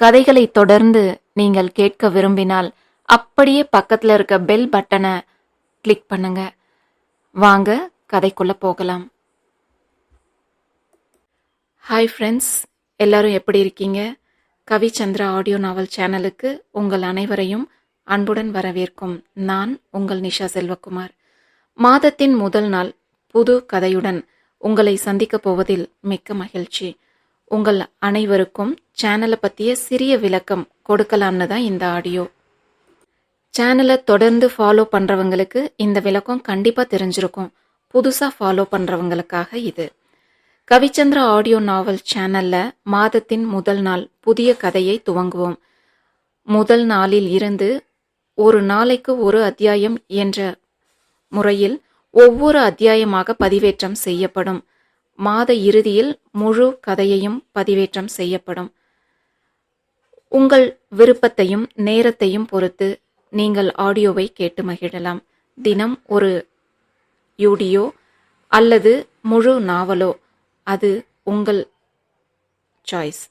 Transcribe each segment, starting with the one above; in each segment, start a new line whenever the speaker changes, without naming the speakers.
கதைகளை தொடர்ந்து நீங்கள் கேட்க விரும்பினால் அப்படியே பக்கத்தில் இருக்க பெல் பட்டனை கிளிக் பண்ணுங்க. வாங்க கதைக்குள்ள போகலாம். ஹாய் ஃப்ரெண்ட்ஸ் எல்லாரும் எப்படி இருக்கீங்க? கவிச்சந்திரா ஆடியோ நாவல் சேனலுக்கு உங்கள் அனைவரையும் அன்புடன் வரவேற்கும் நான் உங்கள் நிஷா செல்வகுமார். மாதத்தின் முதல் நாள் புது கதையுடன் உங்களை சந்திக்கப் போவதில் மிக்க மகிழ்ச்சி. உங்கள் அனைவருக்கும் சேனலை பற்றிய சிறிய விளக்கம் கொடுக்கலாம்னு தான் இந்த ஆடியோ. சேனலை தொடர்ந்து ஃபாலோ பண்ணுறவங்களுக்கு இந்த விளக்கம் கண்டிப்பாக தெரிஞ்சிருக்கும். புதுசாக ஃபாலோ பண்ணுறவங்களுக்காக இது. கவிச்சந்திரா ஆடியோ நாவல் சேனலில் மாதத்தின் முதல் நாள் புதிய கதையை துவங்குவோம். முதல் நாளில் இருந்து ஒரு நாளைக்கு ஒரு அத்தியாயம் என்ற முறையில் ஒவ்வொரு அத்தியாயமாக பதிவேற்றம் செய்யப்படும். மாத இறுதியில் முழு கதையையும் பதிவேற்றம் செய்யப்படும். உங்கள் விருப்பத்தையும் நேரத்தையும் பொறுத்து நீங்கள் ஆடியோவை கேட்டு மகிழலாம். தினம் ஒரு யூடியோ அல்லது முழு நாவலோ அது உங்கள் சாய்ஸ்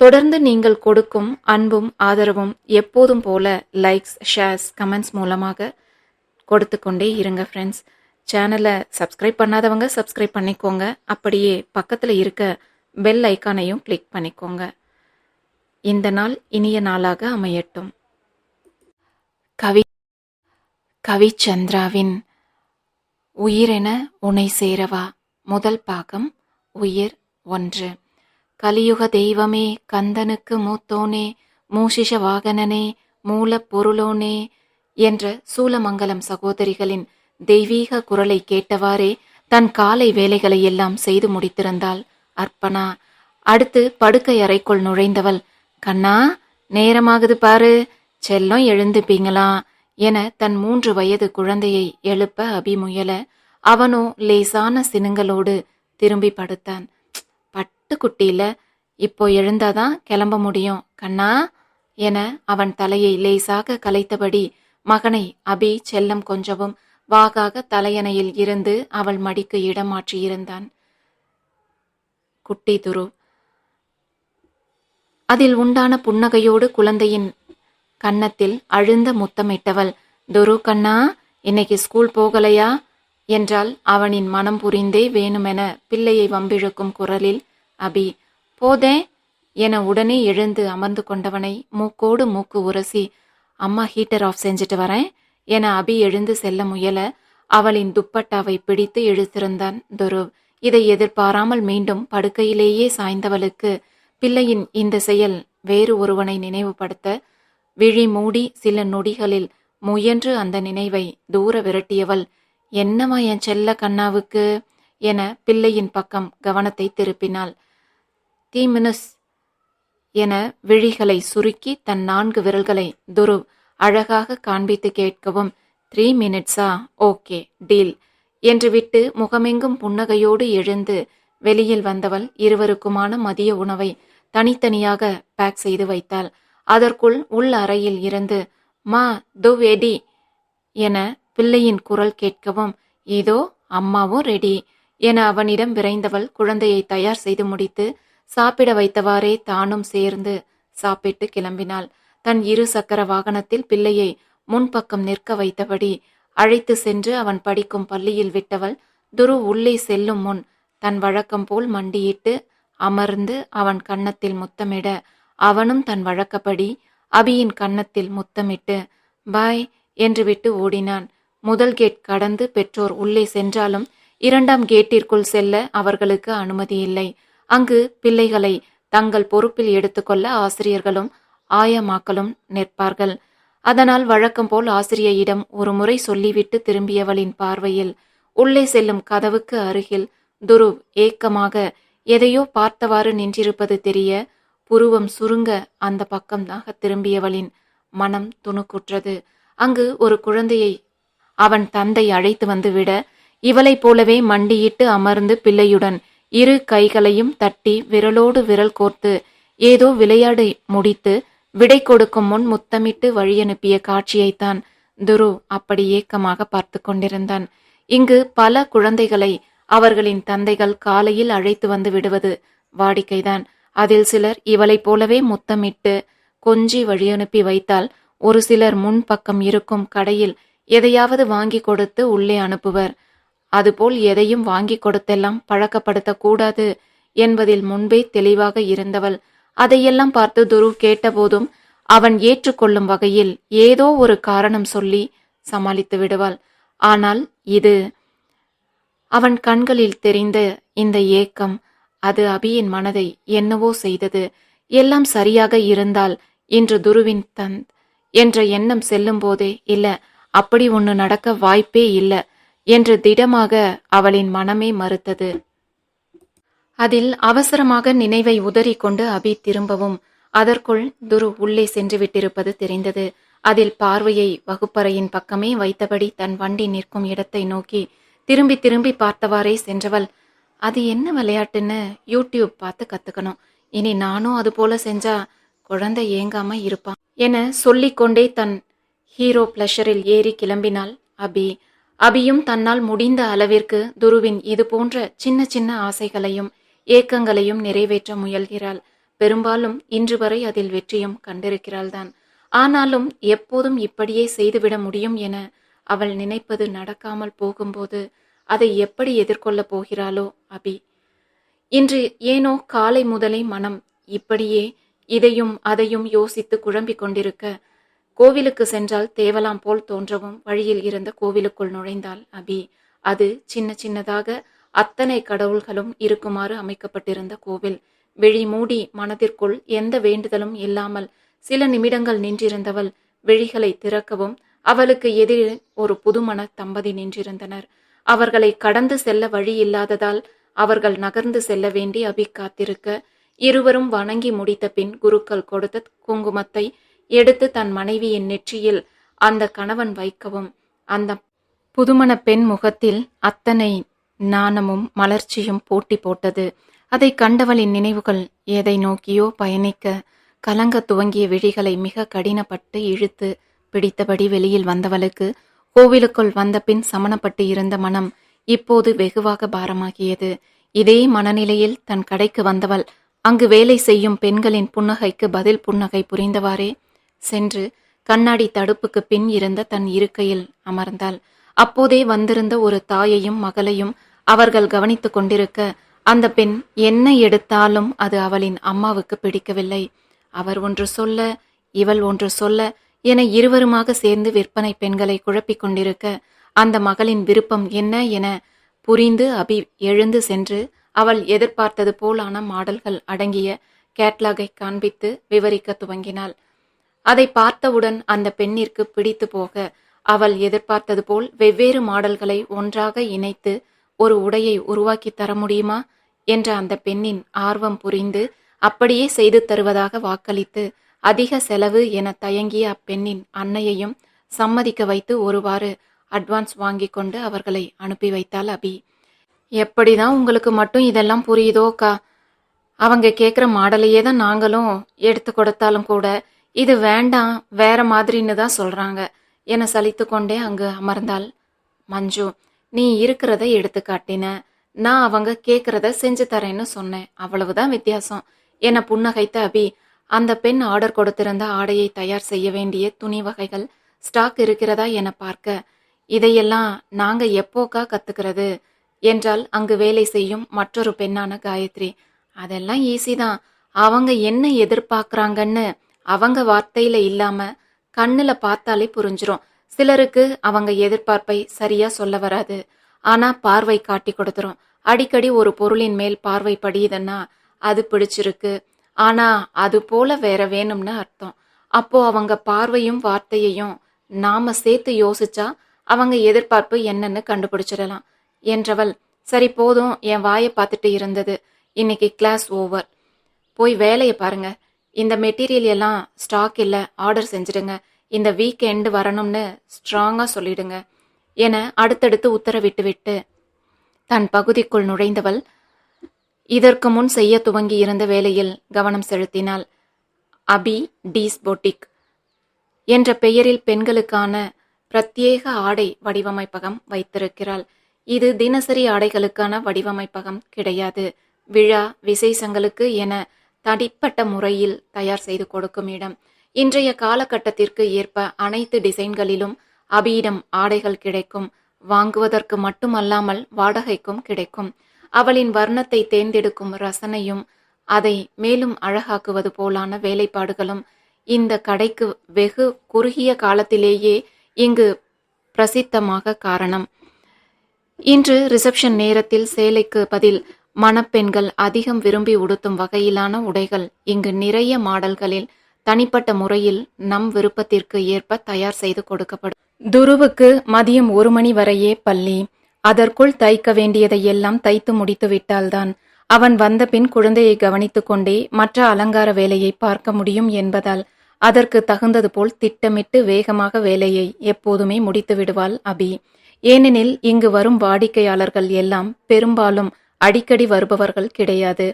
தொடர்ந்து நீங்கள் கொடுக்கும் அன்பும் ஆதரவும் எப்போதும் போல லைக்ஸ் ஷேர்ஸ் கமெண்ட்ஸ் மூலமாக கொடுத்து கொண்டே இருங்க ஃப்ரெண்ட்ஸ் சேனலை சப்ஸ்கிரைப் பண்ணாதவங்க சப்ஸ்கிரைப் பண்ணிக்கோங்க. அப்படியே பக்கத்தில் இருக்க பெல் ஐக்கானையும் கிளிக் பண்ணிக்கோங்க. இந்த நாள் இனிய நாளாக அமையட்டும். கவி கவிச்சந்திராவின் உயிரென உனை சேரவா? முதல் பாகம் உயிர் ஒன்று. கலியுக தெய்வமே கந்தனுக்கு மூத்தோனே மூஷிஷ வாகனனே மூலப் பொருளோனே என்ற சூலமங்கலம் சகோதரிகளின் தெய்வீக குரலை கேட்டவாறே தன் காலை வேலைகளை எல்லாம் செய்து முடித்திருந்தாள். அர்ப்பணா அடுத்து படுக்கை அறைக்குள் நுழைந்தவள் கண்ணா நேரமாகுது பாரு செல்லம் எழுந்துப்பீங்களா? என தன் மூன்று வயது குழந்தையை எழுப்ப அபிமுயல அவனோ லேசான சினுங்களோடு திரும்பி படுத்தான். பட்டு குட்டியில இப்போ எழுந்தாதான் கிளம்ப முடியும் கண்ணா என அவன் தலையை லேசாக கலைத்தபடி மகனை அபி செல்லம் கொஞ்சவும் வாகாக தலையணையில் இருந்து அவள் மடிக்கு இடம் மாற்றியிருந்தான் குட்டி துரு அதில் உண்டான புன்னகையோடு குழந்தையின் கன்னத்தில் அழுந்த முத்தமிட்டவள் துரு கண்ணா இன்னைக்கு ஸ்கூல் போகலையா? என்றால் அவனின் மனம் புரிந்தே வேணுமென பிள்ளையை வம்பிழுக்கும் குரலில் அபி போதே என உடனே எழுந்து அமர்ந்து கொண்டவனை மூக்கோடு மூக்கு உரசி அம்மா ஹீட்டர் ஆஃப் செஞ்சுட்டு வரேன். என அபி எழுந்து செல்ல முயல அவளின் துப்பட்டாவை பிடித்து இழுத்திருந்தான் துருவ். இதை எதிர்பாராமல் மீண்டும் படுக்கையிலேயே சாய்ந்தவளுக்கு பிள்ளையின் இந்த செயல் வேறு ஒருவனை நினைவுபடுத்த விழி மூடி சில நொடிகளில் முயன்று அந்த நினைவை தூர விரட்டியவள் என்னம்மா என் செல்ல கண்ணாவுக்கு? என பிள்ளையின் பக்கம் கவனத்தை திருப்பினாள். தீமினுஸ் என விழிகளை சுருக்கி தன் நான்கு விரல்களை துருவ் அழகாக காண்பித்து கேட்கவும் த்ரீ மினிட்ஸா ஓகே டீல் என்று விட்டு முகமெங்கும் புன்னகையோடு எழுந்து வெளியில் வந்தவள் இருவருக்குமான மதிய உணவை தனித்தனியாக பேக் செய்து வைத்தாள். அதற்குள் உள் அறையில் இருந்து மா து வெடி என பிள்ளையின் குரல் கேட்கவும் இதோ அம்மாவும் ரெடி என அவனிடம் விரைந்தவள் குழந்தையை தயார் செய்து முடித்து சாப்பிட வைத்தவாறே தானும் சேர்ந்து சாப்பிட்டு கிளம்பினாள். தன் இரு சக்கர வாகனத்தில் பிள்ளையை முன்பக்கம் நிற்க வைத்தபடி அழைத்து சென்று அவன் படிக்கும் பள்ளியில் விட்டவள் துரு உள்ளே செல்லும் முன் தன் வழக்கம் போல் மண்டியிட்டு அமர்ந்து அவன் கன்னத்தில் முத்தமிட அவனும் தன் வழக்கப்படி அபியின் கன்னத்தில் முத்தமிட்டு பாய் என்று விட்டு ஓடினான். முதல் கேட் கடந்து பெற்றோர் உள்ளே சென்றாலும் இரண்டாம் கேட்டிற்குள் செல்ல அவர்களுக்கு அனுமதி இல்லை. அங்கு பிள்ளைகளை தங்கள் பொறுப்பில் எடுத்துக்கொள்ள ஆசிரியர்களும் ஆயமாக்களும் நிற்பார்கள். அதனால் வழக்கம் போல் ஆசிரியையிடம் ஒரு முறை சொல்லிவிட்டு திரும்பியவளின் பார்வையில் உள்ளே செல்லும் கதவுக்கு அருகில் துருவ் ஏக்கமாக எதையோ பார்த்தவாறு நின்றிருப்பது தெரிய புருவம் சுருங்க அந்த பக்கம்தாக திரும்பியவளின் மனம் துணுக்குற்றது. அங்கு ஒரு குழந்தையை அவன் தந்தை அழைத்து வந்துவிட இவளைப் போலவே மண்டியிட்டு அமர்ந்து பிள்ளையுடன் இரு கைகளையும் தட்டி விரலோடு விரல் கோர்த்து ஏதோ விளையாடி முடித்து விடை கொடுக்கும் முன் முத்தமிட்டு வழியனுப்பிய காட்சியைத்தான் துரு அப்படி ஏக்கமாக பார்த்து கொண்டிருந்தான். இங்கு பல குழந்தைகளை அவர்களின் தந்தைகள் காலையில் அழைத்து வந்து விடுவது வாடிக்கைதான். அதில் சிலர் இவளைப் போலவே முத்தமிட்டு கொஞ்சி வழியனுப்பி வைத்தால் ஒரு சிலர் முன் பக்கம் இருக்கும் கடையில் எதையாவது வாங்கி கொடுத்து உள்ளே அனுப்புவர். அதுபோல் எதையும் வாங்கி கொடுத்தெல்லாம் பழக்கப்படுத்தக்கூடாது என்பதில் முன்பே தெளிவாக இருந்தவள் அதையெல்லாம் பார்த்து துரு கேட்டபோதும் அவன் ஏற்றுக்கொள்ளும் வகையில் ஏதோ ஒரு காரணம் சொல்லி சமாளித்து விடுவாள். ஆனால் இது அவன் கண்களில் தெரிந்த இந்த ஏக்கம் அது அபியின் மனதை என்னவோ செய்தது. எல்லாம் சரியாக இருந்தால் இன்று துருவின் தன் என்ற எண்ணம் செல்லும் போதே இல்ல அப்படி ஒன்று நடக்க வாய்ப்பே இல்ல என்று திடமாக அவளின் மனமே மறுத்தது. அதில் அவசரமாக நினைவை உதறிக்கொண்டு அபி திரும்பவும் அதற்குள் துரு உள்ளே சென்று விட்டிருப்பது தெரிந்தது. அதில் பார்வையை வகுப்பறையின் பக்கமே வைத்தபடி தன் வண்டி நிற்கும் இடத்தை நோக்கி திரும்பி திரும்பி பார்த்தவாறே சென்றவள் அது என்ன விளையாட்டுன்னு யூடியூப் பார்த்து கத்துக்கணும். இனி நானும் அது போல செஞ்சா குழந்தை ஏங்காம இருப்பான் என சொல்லிக்கொண்டே தன் ஹீரோ பிளஷரில் ஏறி கிளம்பினாள் அபி. அபியும் தன்னால் முடிந்த அளவிற்கு துருவின் இது போன்ற சின்ன சின்ன ஆசைகளையும் ஏக்கங்களையும் நிறைவேற்ற முயல்கிறாள். பெரும்பாலும் இன்று வரை அதில் வெற்றியும் கண்டிருக்கிறாள்தான். ஆனாலும் எப்போதும் இப்படியே செய்துவிட முடியும் என அவள் நினைப்பது நடக்காமல் போகும்போது அதை எப்படி எதிர்கொள்ளப் போகிறாளோ அபி. இன்று ஏனோ காலை முதலே மனம் இப்படியே இதையும் அதையும் யோசித்து குழம்பிக் கொண்டிருக்க கோவிலுக்கு சென்றால் தேவலாம் போல் தோன்றவும் வழியில் இருந்த கோவிலுக்குள் நுழைந்தாள் அபி. அது சின்ன சின்னதாக அத்தனை கடவுள்களும் இருக்குமாறு அமைக்கப்பட்டிருந்த கோவில். விழி மூடி மனதிற்குள் எந்த வேண்டுதலும் இல்லாமல் சில நிமிடங்கள் நின்றிருந்தவள் விழிகளை திறக்கவும் அவளுக்கு எதிரே ஒரு புதுமண தம்பதி நின்றிருந்தனர். அவர்களை கடந்து செல்ல வழி இல்லாததால் அவர்கள் நகர்ந்து செல்ல வேண்டி அபி காத்திருக்க இருவரும் வணங்கி முடித்த பின் குருக்கள் கொடுத்த குங்குமத்தை எடுத்து தன் மனைவியின் நெற்றியில் அந்த கணவன் வைக்கவும். அந்த புதுமண பெண் முகத்தில் அத்தனை நாணமும் மலர்ச்சியும் போட்டி போட்டது. அதை கண்டவளின் நினைவுகள் எதை நோக்கியோ பயணிக்க கலங்க துவங்கிய விழிகளை மிக கடினப்பட்டு இழுத்து பிடித்தபடி வெளியில் வந்தவளுக்கு கோவிலுக்குள் வந்த பின் சமணப்பட்டு இருந்த மனம் இப்போது வெகுவாக பாரமாகியது. இதே மனநிலையில் தன் கடைக்கு வந்தவள் அங்கு வேலை செய்யும் பெண்களின் புன்னகைக்கு பதில் புன்னகை புரிந்தவாறே? சென்று கண்ணாடி தடுப்புக்கு பின் இருந்த தன் இருக்கையில் அமர்ந்தாள். அப்போதே வந்திருந்த ஒரு தாயையும் மகளையும் அவர்கள் கவனித்துக் கொண்டிருக்க அந்த பெண் என்ன எடுத்தாலும் அது அவளின் அம்மாவுக்கு பிடிக்கவில்லை. அவர் ஒன்று சொல்ல இவள் ஒன்று சொல்ல என இருவருமாக சேர்ந்து விற்பனை பெண்களை குழப்பிக் கொண்டிருக்க அந்த மகளின் விருப்பம் என்ன என புரிந்து அபி எழுந்து சென்று அவள் எதிர்பார்த்தது போலான மாடல்கள் அடங்கிய கேட்லாகை காண்பித்து விவரிக்க துவங்கினாள். அதை பார்த்தவுடன் அந்த பெண்ணிற்கு பிடித்து போக அவள் எதிர்பார்த்தது போல் வெவ்வேறு மாடல்களை ஒன்றாக இணைத்து ஒரு உடையை உருவாக்கி தர முடியுமா? என்ற அந்த பெண்ணின் ஆர்வம் புரிந்து அப்படியே செய்து தருவதாக வாக்களித்து அதிக செலவு என தயங்கிய அப்பெண்ணின் அன்னையையும் சம்மதிக்க வைத்து ஒருவாறு அட்வான்ஸ் வாங்கி கொண்டு அவர்களை அனுப்பி வைத்தாள் அபி. எப்படிதான் உங்களுக்கு மட்டும் இதெல்லாம் புரியுதோக்கா அவங்க கேட்குற மாடலையே தான் நாங்களும் எடுத்து கொடுத்தாலும் கூட இது வேண்டாம் வேற மாதிரின்னு தான் சொல்றாங்க. என சலித்து கொண்டே அங்கு அமர்ந்தாள். மஞ்சு நீ இருக்கிறத எடுத்து காட்டின. நான் அவங்க கேட்கறத செஞ்சு தரேன்னு சொன்னேன். அவ்வளவுதான் வித்தியாசம் என புன்னகைத்த அபி அந்த பெண் ஆர்டர் கொடுத்திருந்த ஆடையை தயார் செய்ய வேண்டிய துணி வகைகள் ஸ்டாக் இருக்கிறதா என பார்க்க இதையெல்லாம் நாங்க எப்போக்கா கத்துக்கிறது? என்றால் அங்கு வேலை செய்யும் மற்றொரு பெண்ணான காயத்ரி அதெல்லாம் ஈஸி தான். அவங்க என்ன எதிர்பார்க்கறாங்கன்னு அவங்க வார்த்தையில இல்லாம கண்ணில் பார்த்தாலே புரிஞ்சிரும். சிலருக்கு அவங்க எதிர்பார்ப்பை சரியா சொல்ல வராது. ஆனா பார்வை காட்டி கொடுத்துரும். அடிக்கடி ஒரு பொருளின் மேல் பார்வை படியுதுன்னா அது பிடிச்சிருக்கு. ஆனா அது போல வேற வேணும்னு அர்த்தம். அப்போ அவங்க பார்வையும் வார்த்தையையும் நாம சேர்த்து யோசிச்சா அவங்க எதிர்பார்ப்பு என்னன்னு கண்டுபிடிச்சிடலாம். என்றவள் சரி போதும். என் வாயை பார்த்துட்டு இருந்தது. இன்னைக்கு கிளாஸ் ஓவர் போய் வேலையை பாருங்க. இந்த மெட்டீரியல் எல்லாம் ஸ்டாக் இல்லை ஆர்டர் செஞ்சிடுங்க. இந்த வீக் எண்டு வரணும்னு ஸ்ட்ராங்காக சொல்லிடுங்க. என அடுத்தடுத்து உத்தரவிட்டு விட்டு தன் பகுதிக்குள் நுழைந்தவள் இதற்கு முன் செய்ய துவங்கி இருந்த வேலையில் கவனம் செலுத்தினாள். அபி டீஸ் போட்டிக் என்ற பெயரில் பெண்களுக்கான பிரத்யேக ஆடை வடிவமைப்பகம் வைத்திருக்கிறாள். இது தினசரி ஆடைகளுக்கான வடிவமைப்பகம் கிடையாது. விழா விசேஷங்களுக்கு என தனிப்பட்ட முறையில் தயார் செய்து கொடுக்கும் இடம். இன்றைய காலகட்டத்திற்கு ஏற்ப அனைத்து டிசைன்களிலும் அபியிடம் ஆடைகள் கிடைக்கும். வாங்குவதற்கு மட்டுமல்லாமல் வாடகைக்கும் கிடைக்கும். அவளின் வர்ணத்தை தேர்ந்தெடுக்கும் ரசனையும் அதை மேலும் அழகாக்குவது போலான வேலைப்பாடுகளும் இந்த கடைக்கு வெகு குறுகிய காலத்திலேயே இங்கு பிரசித்தமாக காரணம். இன்று ரிசப்ஷன் நேரத்தில் சேலைக்கு பதில் மணப்பெண்கள் அதிகம் விரும்பி உடுத்தும் வகையிலான உடைகள் இங்கு நிறைய மாடல்களில் தனிப்பட்ட முறையில் நம் விருப்பத்திற்கு ஏற்ப தயார் செய்து கொடுக்கப்படும். துருவுக்கு மதியம் ஒரு மணி வரையே பள்ளி. அதற்குள் தைக்க வேண்டியதை எல்லாம் தைத்து முடித்து விட்டால்தான் அவன் வந்தபின் குழந்தையை கவனித்துக் கொண்டே மற்ற அலங்கார வேலையை பார்க்க முடியும் என்பதால் அதற்கு தகுந்தது போல் திட்டமிட்டு வேகமாக வேலையை எப்போதுமே முடித்து விடுவாள் அபி. ஏனெனில் இங்கு வரும் வாடிக்கையாளர்கள் எல்லாம் பெரும்பாலும் அடிக்கடி வருபவர்கள் கிடையாது.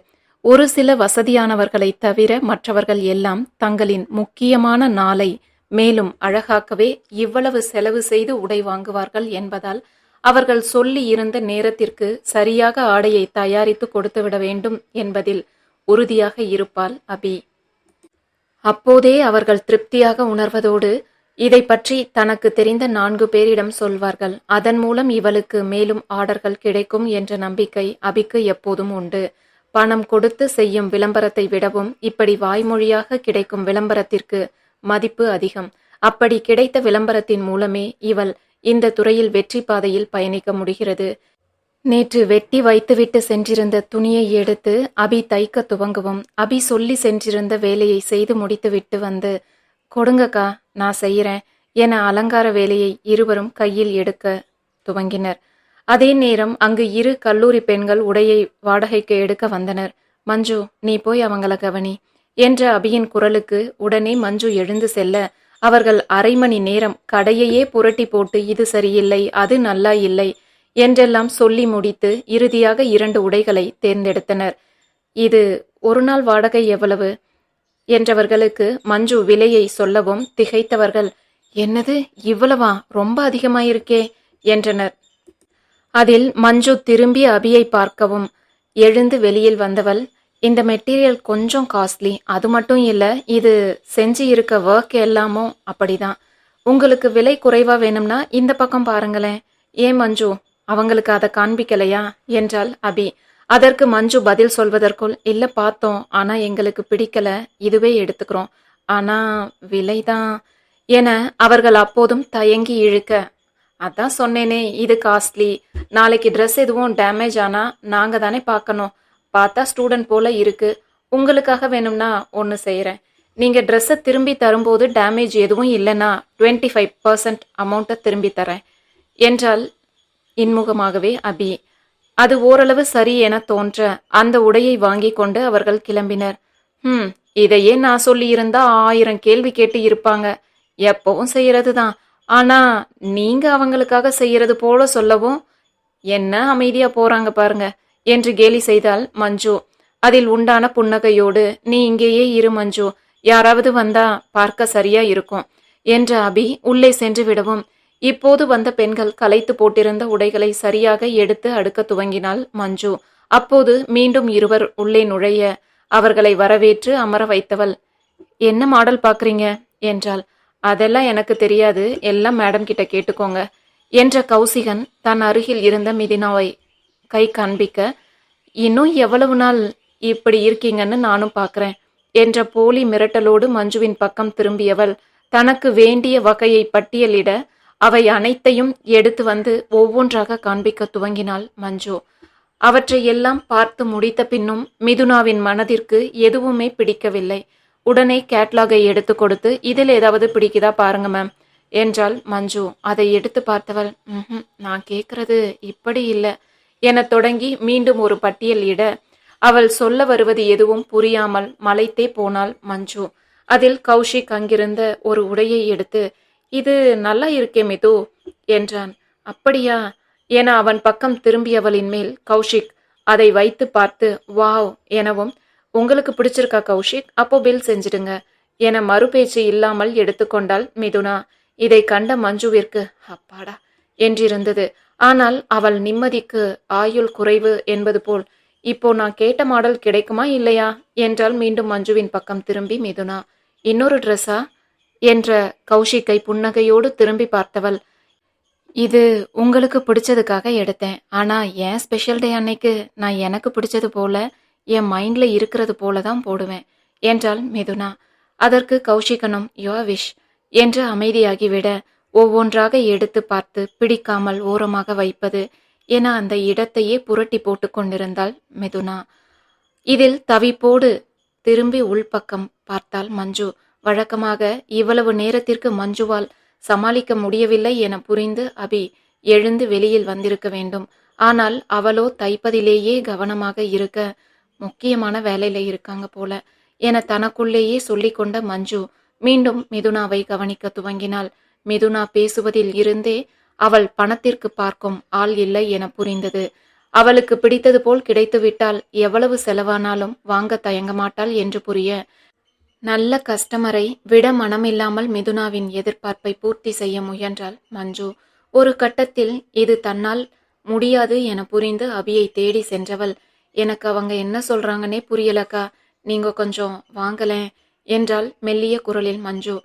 ஒரு சில வசதியானவர்களை தவிர மற்றவர்கள் எல்லாம் தங்களின் முக்கியமான நாளை மேலும் அழகாக்கவே இவ்வளவு செலவு செய்து உடை வாங்குவார்கள் என்பதால் அவர்கள் சொல்லி இருந்த நேரத்திற்கு சரியாக ஆடையை தயாரித்து கொடுத்துவிட வேண்டும் என்பதில் உறுதியாக இருப்பாள் அபி. அப்போதே அவர்கள் திருப்தியாக உணர்வதோடு இதை பற்றி தனக்கு தெரிந்த நான்கு பேரிடம் சொல்வார்கள். அதன் மூலம் இவளுக்கு மேலும் ஆர்டர்கள் கிடைக்கும் என்ற நம்பிக்கை அபிக்கு எப்போதும் உண்டு. பணம் கொடுத்து செய்யும் விளம்பரத்தை விடவும் இப்படி வாய்மொழியாக கிடைக்கும் விளம்பரத்திற்கு மதிப்பு அதிகம். அப்படி கிடைத்த விளம்பரத்தின் மூலமே இவள் இந்த துறையில் வெற்றி பாதையில் பயணிக்க முடிகிறது. நேற்று வெட்டி வைத்துவிட்டு சென்றிருந்த துணியை எடுத்து அபி தைக்க துவங்கவும் அபி சொல்லி சென்றிருந்த வேலையை செய்து முடித்துவிட்டு வந்து கொடுங்கக்கா நான் செய்கிறேன் என அலங்கார வேலையை இருவரும் கையில் எடுக்க துவங்கினர். அதே நேரம் அங்கு இரு கல்லூரி பெண்கள் உடையை வாடகைக்கு எடுக்க வந்தனர். மஞ்சு நீ போய் அவங்கள கவனி என்ற அபியின் குரலுக்கு உடனே மஞ்சு எழுந்து செல்ல அவர்கள் அரை மணி நேரம் கடையையே புரட்டி போட்டு இது சரியில்லை அது நல்லா இல்லை என்றெல்லாம் சொல்லி முடித்து இறுதியாக இரண்டு உடைகளை தேர்ந்தெடுத்தனர். இது ஒரு நாள் வாடகை எவ்வளவு? என்றவர்களுக்கு மஞ்சு விலையை சொல்லவும் திகைத்தவர்கள் என்னது இவ்வளவா? ரொம்ப அதிகமாயிருக்கே என்றனர். அதில் மஞ்சு திரும்பி அபியை பார்க்கவும் எழுந்து வெளியில் வந்தவள் இந்த மெட்டீரியல் கொஞ்சம் காஸ்ட்லி அது மட்டும் இல்லை இது செஞ்சு இருக்க ஒர்க் எல்லாமும் அப்படிதான். உங்களுக்கு விலை குறைவா வேணும்னா இந்த பக்கம் பாருங்களேன். ஏன் மஞ்சு? அவங்களுக்கு அதை காண்பிக்கலையா? என்றாள் அபி. அதற்கு மஞ்சு பதில் சொல்வதற்குள் இல்லை பார்த்தோம். ஆனால் எங்களுக்கு பிடிக்கல. இதுவே எடுத்துக்கிறோம். ஆனால் விலைதான் என அவர்கள் அப்போதும் தயங்கி இழுக்க அதான் சொன்னேனே இது காஸ்ட்லி. நாளைக்கு ட்ரெஸ் எதுவும் டேமேஜ் ஆனால் நாங்கள் தானே பார்க்கணும். பார்த்தா ஸ்டூடெண்ட் போல இருக்கு. உங்களுக்காக வேணும்னா ஒன்று செய்கிறேன் நீங்கள் ட்ரெஸ்ஸை திரும்பி தரும்போது டேமேஜ் எதுவும் இல்லைன்னா டுவெண்ட்டி ஃபைவ் பர்சன்ட் அமௌண்ட்டை திரும்பி தரேன் என்றால் இன்முகமாகவே அபி. அது ஓரளவு சரி என தோன்ற அந்த உடையை வாங்கி கொண்டு அவர்கள் கிளம்பினர். ம் இதையே நான் சொல்லியிருந்தா ஆயிரம் கேள்வி கேட்டு இருப்பாங்க. எப்பவும் செய்யறது தான் ஆனா நீங்க அவங்களுக்காக செய்யறது போல சொல்லவும் என்ன அமைதியா போறாங்க பாருங்க என்று கேலி செய்தால் மஞ்சு. அதில் உண்டான புன்னகையோடு நீ இங்கேயே இரு மஞ்சு. யாராவது வந்தா பார்க்க சரியா இருக்கும் என்ற அபி உள்ளே சென்று விடவும். இப்போது வந்த பெண்கள் கலைத்து போட்டிருந்த உடைகளை சரியாக எடுத்து அடுக்க துவங்கினாள் மஞ்சு. அப்போது மீண்டும் இருவர் உள்ளே நுழைய அவர்களை வரவேற்று அமர வைத்தவள். என்ன மாடல் பார்க்குறீங்க? என்றாள். அதெல்லாம் எனக்கு தெரியாது. எல்லாம் மேடம் கிட்ட கேட்டுக்கோங்க என்ற கௌசிகன் தன் அருகில் இருந்த மிதினாவை கை காண்பிக்க இன்னும் எவ்வளவு நாள் இப்படி இருக்கீங்கன்னு நானும் பார்க்கறேன் என்ற போலி மிரட்டலோடு மஞ்சுவின் பக்கம் திரும்பியவள் தனக்கு வேண்டிய வகையை பட்டியலிட அவை அனைத்தையும் எடுத்து வந்து ஒவ்வொன்றாக காண்பிக்க துவங்கினாள் மஞ்சு. அவற்றை எல்லாம் பார்த்து முடித்த பின்னும் மிதுனாவின் மனதிற்கு எதுவுமே பிடிக்கவில்லை. உடனே கேட்லாகை எடுத்து கொடுத்து இதில் ஏதாவது பிடிக்குதா பாருங்க மேம் என்றாள் மஞ்சு. அதை எடுத்து பார்த்தவள் "ம்ஹும், நான் கேட்கறது இப்படி இல்லை என தொடங்கி மீண்டும் ஒரு பட்டியல் இட அவள் சொல்ல வருவது எதுவும் புரியாமல் மலைத்தே போனாள் மஞ்சு. அதில் கௌஷிக் அங்கிருந்த ஒரு உடையை எடுத்து இது நல்லா இருக்கே மிது என்றான். அப்படியா? என அவன் பக்கம் திரும்பியவளின் மேல் கௌஷிக் அதை வைத்து பார்த்து வாவ் எனவும் உங்களுக்கு பிடிச்சிருக்கா கௌஷிக்? அப்போ பில் செஞ்சிடுங்க என மறுபேச்சு இல்லாமல் எடுத்துக்கொண்டாள் மிதுனா. இதை கண்ட மஞ்சுவிற்கு அப்பாடா என்றிருந்தது. ஆனால் அவள் நிம்மதிக்கு ஆயுள் குறைவு என்பது போல் இப்போ நான் கேட்ட மாடல் கிடைக்குமா இல்லையா? என்றால் மீண்டும் மஞ்சுவின் பக்கம் திரும்பி மிதுனா. இன்னொரு ட்ரெஸ்ஸா என்ற கௌஷிக்கை புன்னகையோடு திரும்பி பார்த்தவள் இது உங்களுக்கு பிடிச்சதுக்காக எடுத்தேன். ஆனால் என் ஸ்பெஷல் டே அன்னைக்கு நான் எனக்கு பிடிச்சது போல என் மைண்டில் இருக்கிறது போல தான் போடுவேன் என்றாள் மிதுனா. அதற்கு கௌஷிகனும் யோ விஷ் என்று அமைதியாகிவிட ஒவ்வொன்றாக எடுத்து பார்த்து பிடிக்காமல் ஓரமாக வைப்பது என அந்த இடத்தையே புரட்டி போட்டு கொண்டிருந்தாள் மிதுனா. இதில் தவிப்போடு திரும்பி உள்பக்கம் பார்த்தாள் மஞ்சு. வழக்கமாக இவ்வளவு நேரத்திற்கு மஞ்சுவால் சமாளிக்க முடியவில்லை என புரிந்து அபி எழுந்து வெளியில் வந்திருக்க வேண்டும். ஆனால் அவளோ தைப்பதிலேயே கவனமாக இருக்க முக்கியமான வேலையில இருக்காங்க போல என தனக்குள்ளேயே சொல்லிக்கொண்ட மஞ்சு மீண்டும் மிதுனாவை கவனிக்க துவங்கினாள். மிதுனா பேசுவதில் இருந்தே அவள் பணத்திற்கு பார்க்கும் ஆள் இல்லை என புரிந்தது. அவளுக்கு பிடித்தது போல் கிடைத்துவிட்டால் எவ்வளவு செலவானாலும் வாங்க தயங்க மாட்டாள் என்று புரிய நல்ல கஸ்டமரை விட மனமில்லாமல் மிதுனாவின் எதிர்பார்ப்பை பூர்த்தி செய்ய முயன்றாள் மஞ்சு. ஒரு கட்டத்தில் இது தன்னால் முடியாது என புரிந்து அபியை தேடி சென்றவள். எனக்கு அவங்க என்ன சொல்றாங்கன்னே புரியலக்கா. நீங்க கொஞ்சம் வாங்கலேன் என்றாள் மெல்லிய குரலில் மஞ்சு.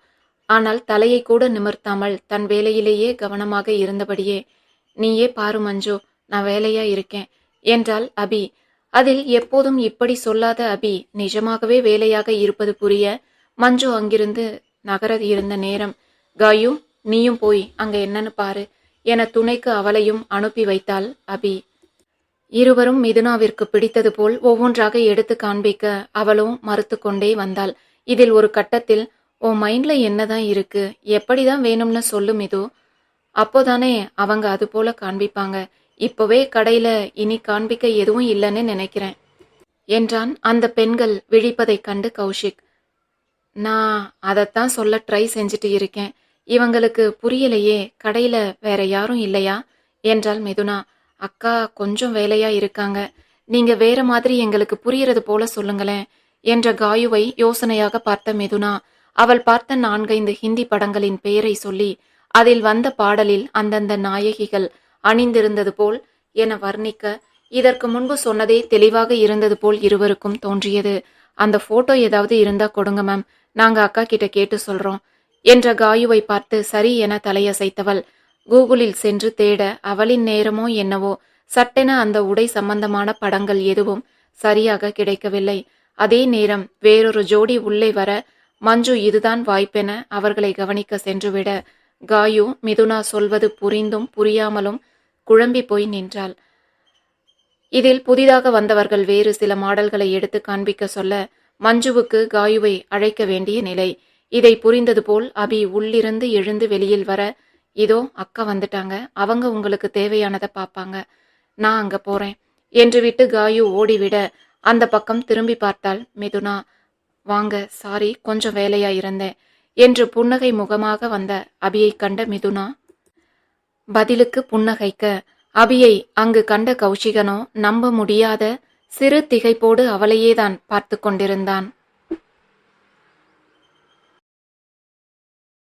ஆனால் தலையை கூட நிமிர்த்தாமல் தன் வேலையிலேயே கவனமாக இருந்தபடியே நீயே பாரு மஞ்சு நான் வேலையா இருக்கேன் என்றாள் அபி. அதில் எப்போதும் இப்படி சொல்லாத அபி நிஜமாகவே வேலையாக இருப்பது புரிய மஞ்சு அங்கிருந்து நகர இருந்த நேரம். காயு நீயும் போய் அங்க என்னன்னு பாரு என துணைக்கு அவளையும் அனுப்பி வைத்தாள் அபி. இருவரும் மிதுனாவிற்கு பிடித்தது போல் ஒவ்வொன்றாக எடுத்து காண்பிக்க அவளும் மறுத்து கொண்டே வந்தாள். இதில் ஒரு கட்டத்தில் உன் மைண்ட்ல என்னதான் இருக்கு? எப்படிதான் வேணும்னு சொல்லு மிது. அப்போதானே அவங்க அது போல காண்பிப்பாங்க. இப்போவே கடையில இனி காண்பிக்க எதுவும் இல்லைன்னு நினைக்கிறேன் என்றான் அந்த பெண்கள் விழிப்பதைக் கண்டு கௌஷிக். நான் அதைத்தான் சொல்ல ட்ரை செஞ்சுட்டு இருக்கேன். இவங்களுக்கு புரியலையே கடையில வேற யாரும் இல்லையா என்றாள் மிதுனா. அக்கா கொஞ்சம் வேலையா இருக்காங்க. நீங்க வேற மாதிரி எங்களுக்கு புரியறது போல சொல்லுங்களேன் என்ற காயுவை யோசனையாக பார்த்த மிதுனா. அவள் பார்த்த நான்கைந்து ஹிந்தி படங்களின் பெயரை சொல்லி அதில் வந்த பாடலில் அந்தந்த நாயகிகள் அணிந்திருந்தது போல் என வர்ணிக்க இதற்கு முன்பு சொன்னதே தெளிவாக இருந்தது போல் இருவருக்கும் தோன்றியது. அந்த போட்டோ ஏதாவது இருந்தா கொடுங்க மேம். நாங்க அக்கா கிட்ட கேட்டு சொல்றோம் என்ற காயுவை பார்த்து சரி என தலையசைத்தவள். கூகுளில் சென்று தேட அவளின் நேரமோ என்னவோ சட்டென அந்த உடை சம்பந்தமான படங்கள் எதுவும் சரியாக கிடைக்கவில்லை. அதே நேரம் வேறொரு ஜோடி உள்ளே வர மஞ்சு இதுதான் வாய்ப்பென அவர்களை கவனிக்க சென்றுவிட. காயு மிதுனா சொல்வது புரிந்தும் புரியாமலும் குழம்பி போய் நின்றாள். இதில் புதிதாக வந்தவர்கள் வேறு சில மாடல்களை எடுத்து காண்பிக்க சொல்ல மஞ்சுவுக்கு காயுவை அழைக்க வேண்டிய நிலை. இதை புரிந்தது போல் அபி உள்ளிருந்து எழுந்து வெளியில் வர இதோ அக்கா வந்துட்டாங்க. அவங்க உங்களுக்கு தேவையானதை பார்ப்பாங்க நான் அங்க போறேன். என்று விட்டு காயு ஓடிவிட அந்த பக்கம் திரும்பி பார்த்தால் மிதுனா. வாங்க சாரி கொஞ்சம் வேலையா இருந்தேன். என்று புன்னகை முகமாக வந்த அபியை கண்ட மிதுனா பதிலுக்கு புன்னகைக்க அபியை அங்கு கண்ட கௌஷிகனோ நம்ப முடியாத சிறு திகைப்போடு அவளையேதான் பார்த்து கொண்டிருந்தான்.